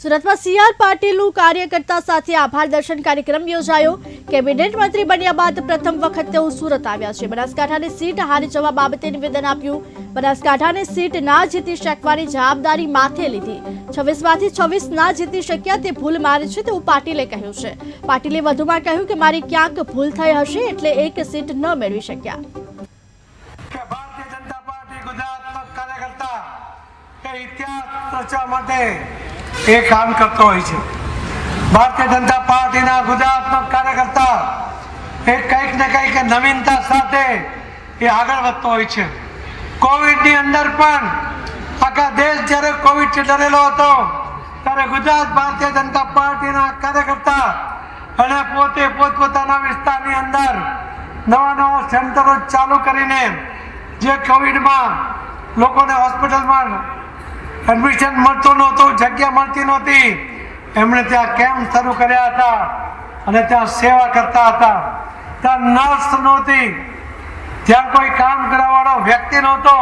સુરતમાં સીઆર પાટીલનું કાર્યકર્તા સાથે આભાર દર્શન કાર્યક્રમ યોજાયો. કેબિનેટ મંત્રી બન્યા બાદ પ્રથમ વખત તેઓ સુરત આવ્યા છે. બનાસકાંઠાની સીટ હારી જવા બાબતે નિવેદન આપ્યું. બનાસકાંઠાની સીટ ના જીતી શકવાની જવાબદારી માથે લીધી. છવ્વીસમાંથી છવ્વીસ ના જીતી શક્યા તે ભૂલ મારી છે તેવું પાટીલે કહ્યું છે. પાટીલે વધુમાં કહ્યું કે મારી ક્યાંક ભૂલ થઈ હશે એટલે એક સીટ ન મેળવી શક્યા. ઇતિહાસ રચવા માટે એ કામ કરતો હોય છે. ભારતીય જનતા પાર્ટીના ગુજરાતનો કાર્યકર્તા એ કંઈક ને કંઈક નવીનતા સાથે એ આગળ વધતો હોય છે. કોવિડની અંદર પણ આખા દેશ જ્યારે કોવિડથી ડરેલો હતો, ત્યારે ગુજરાત ભારતીય જનતા પાર્ટીના કાર્યકર્તા અને પોતે પોતપોતાના વિસ્તારની અંદર નવા નવા સેન્ટરો ચાલુ કરીને જે કોવિડમાં લોકોને હોસ્પિટલમાં એડમિશન મળતું નહોતું, જગ્યા મળતી નહોતી. એમણે ત્યાં કેમ્પ શરૂ કર્યા હતા અને ત્યાં સેવા કરતા હતા. ત્યાં નર્સ નહોતી. ત્યાં કોઈ કામ કરવાવાળો વ્યક્તિ નહોતો.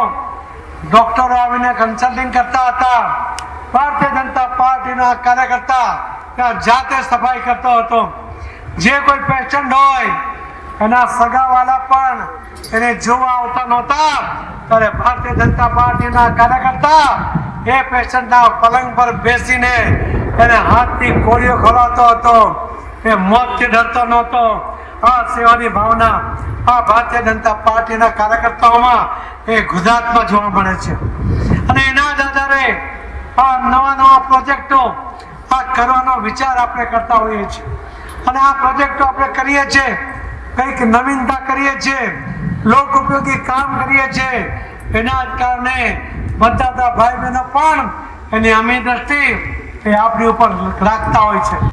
ડોક્ટરો આવીને કન્સલ્ટિંગ કરતા હતા. ભારતીય જનતા પાર્ટીના કાર્યકર્તા ત્યાં જાતે સફાઈ કરતો હતો. જે કોઈ પેશન્ટ હોય, એના સગાવાલા પણ એને જોવા આવતા નહોતા. ત્યારે ભારતીય જનતા પાર્ટીના કાર્યકર્તા એ પેશન્ટના પલંગ પર બેસીને એને હાથથી કોળીઓ ખોલાવતો હતો. એ મોતથી ડરતો નહોતો. આ સેવાની ભાવના આ ભારતીય જનતા પાર્ટીના કાર્યકર્તાઓમાં એ ગુજરાતમાં જોવા મળે છે. અને એના જ આધારે આ નવા નવા પ્રોજેક્ટો આ કરવાનો વિચાર આપણે કરતા હોઈએ છીએ. અને આ પ્રોજેક્ટો આપણે કરીએ છીએ, કંઈક નવીનતા કરીએ છીએ. લોક ઉપયોગી કામ કરીએ છીએ એના જ કારણે બધા ભાઈ બહેનો પણ એની અમી દ્રષ્ટિ એ આપણી ઉપર રાખતા હોય છે.